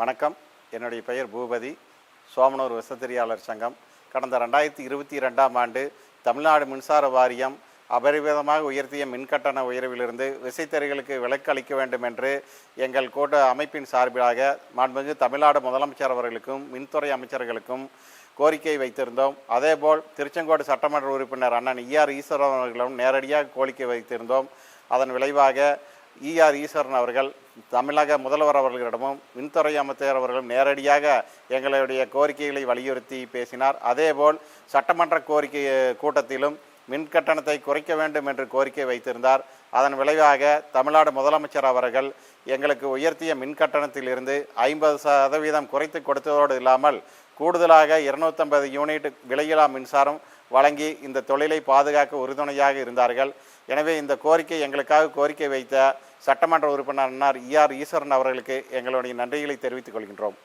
வணக்கம். என்னுடைய பெயர் பூபதி. சோமனூர் விசத்தறியாளர் சங்கம். கடந்த ரெண்டாயிரத்தி இருபத்தி ரெண்டாம் ஆண்டு தமிழ்நாடு மின்சார வாரியம் அபரிவிதமாக உயர்த்திய மின்கட்டண உயர்விலிருந்து விசைத்தறிகளுக்கு விலக்கு அளிக்க வேண்டும் என்று எங்கள் கூட்ட அமைப்பின் சார்பிலாக மாண்புமிகு தமிழ்நாடு முதலமைச்சர் அவர்களுக்கும் மின்துறை அமைச்சர்களுக்கும் கோரிக்கை வைத்திருந்தோம். அதேபோல் திருச்செங்கோடு சட்டமன்ற உறுப்பினர் அண்ணன் இஆர் ஈஸ்வரன் அவர்களும் நேரடியாக கோரிக்கை வைத்திருந்தோம். அதன் விளைவாக இஆர் ஈஸ்வரன் அவர்கள் தமிழக முதல்வர் அவர்களிடமும் மின்துறை அமைச்சர் அவர்களும் நேரடியாக எங்களுடைய கோரிக்கைகளை வலியுறுத்தி பேசினார். அதேபோல் சட்டமன்ற கோரிக்கை கூட்டத்திலும் மின் கட்டணத்தை குறைக்க வேண்டும் என்று கோரிக்கை வைத்திருந்தார். அதன் விளைவாக தமிழ்நாடு முதலமைச்சர் அவர்கள் எங்களுக்கு உயர்த்திய மின் கட்டணத்திலிருந்து ஐம்பது சதவீதம் குறைத்து கொடுத்ததோடு இல்லாமல் கூடுதலாக இருநூத்தம்பது யூனிட் விலையில்லா மின்சாரம் வழங்கி இந்த தொழிலை பாதுகாக்க உறுதுணையாக இருந்தார்கள். எனவே இந்த கோரிக்கை எங்களுக்காக கோரிக்கை வைத்த சட்டமன்ற உறுப்பினர் அன்னார் இஆர் ஈஸ்வரன் அவர்களுக்கு எங்களுடைய நன்றிகளை தெரிவித்துக் கொள்கின்றோம்.